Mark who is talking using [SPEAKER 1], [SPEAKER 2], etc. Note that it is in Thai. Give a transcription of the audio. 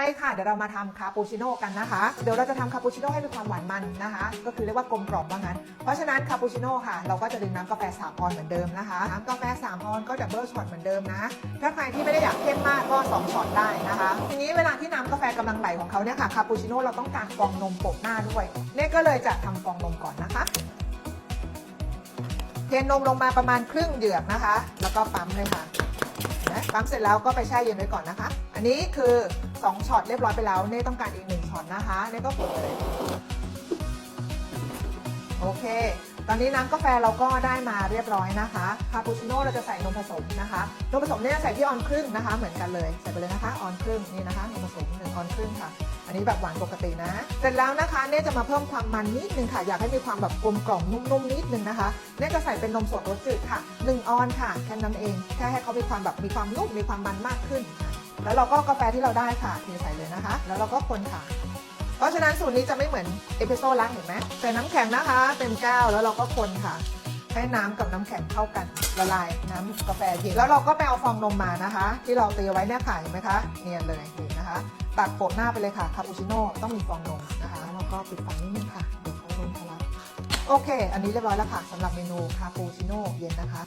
[SPEAKER 1] ไปค่ะเดี๋ยวเรามาทำคาปูชิโน่กันนะคะ เดี๋ยวเราจะทำคาปูชิโน่ให้มีความหวานมันนะคะ ก็คือเรียกว่ากลมกล่อมว่างั้น เพราะฉะนั้นคาปูชิโน่ค่ะ เราก็จะดื่มน้ำกาแฟ3ออนเหมือนเดิมนะคะ น้ำกาแฟ3ออนก็ดับเบิลช็อตเหมือนเดิมนะ ถ้าใครที่ไม่ได้อยากเข้มมากก็2ช็อตได้นะคะ ทีนี้เวลาที่น้ำกาแฟกำลังไหลของเขาเนี่ยค่ะคาปูชิโน่เราต้องการฟองนมโปะหน้าด้วยเนี่ยก็เลยจะทำฟองนมก่อนนะคะเทนมลงมาประมาณครึ่งเหยือกนะคะ แล้วก็ปั๊มเลยค่ะนะปั๊มเสร็จแล้วก็ไปแช่เย็นไว้ก่อนนะคะ อันนี้คือ 2ช็อตเรียบร้อยไปแล้วเน่ต้องการอีก1ช็อตนะคะเน่ก็กดเลยโอเค ตอนนี้น้ำกาแฟเราก็ได้มาเรียบร้อยนะคะคาปูชิโน่เราจะใส่นมผสมนะคะนมผสมเนี่ยใส่ที่ออนครึ่งนะคะ เหมือนกันเลยใส่ไปเลยนะคะออนครึ่งนี่นะคะนมผสมหนึ่งออนครึ่งค่ะ อันนี้แบบหวานปกตินะ เสร็จแล้วนะคะเน่จะมาเพิ่มความมันนิดนึงค่ะ อยากให้มีความแบบกลมกล่อมนุ่มๆนิดนึงนะคะเน่จะใส่เป็นนมสดรสจืดค่ะ1ออนค่ะแค่นั้นเองแค่ให้เขามีความแบบมีความนุ่มมีความมันมากขึ้น แล้วเราก็กาแฟที่เราได้ค่ะเทใส่เลยนะคะ แล้วเราก็คนค่ะ เพราะฉะนั้นสูตรนี้จะไม่เหมือนเอเพิโซดล้างเห็นไหมใส่น้ำแข็งนะคะ เต็มแก้วแล้วเราก็คนค่ะ ให้น้ำกับน้ำแข็งเข้ากันละลายน้ำกาแฟเย็นแล้วเราก็ไปเอาฟองนมมานะคะ ที่เราเตรียมไว้เนี่ยค่ะเห็นไหมคะเนียนเลยนี่นะคะตัดโปะหน้าไปเลยค่ะคาปูชิโน่ต้องมีฟองนมนะคะแล้วก็ปิดฝานิดนึงค่ะเดี๋ยวเขาล้นทะลักโอเค อันนี้เรียบร้อยแล้วค่ะสำหรับเมนูคาปูชิโน่เย็นนะคะ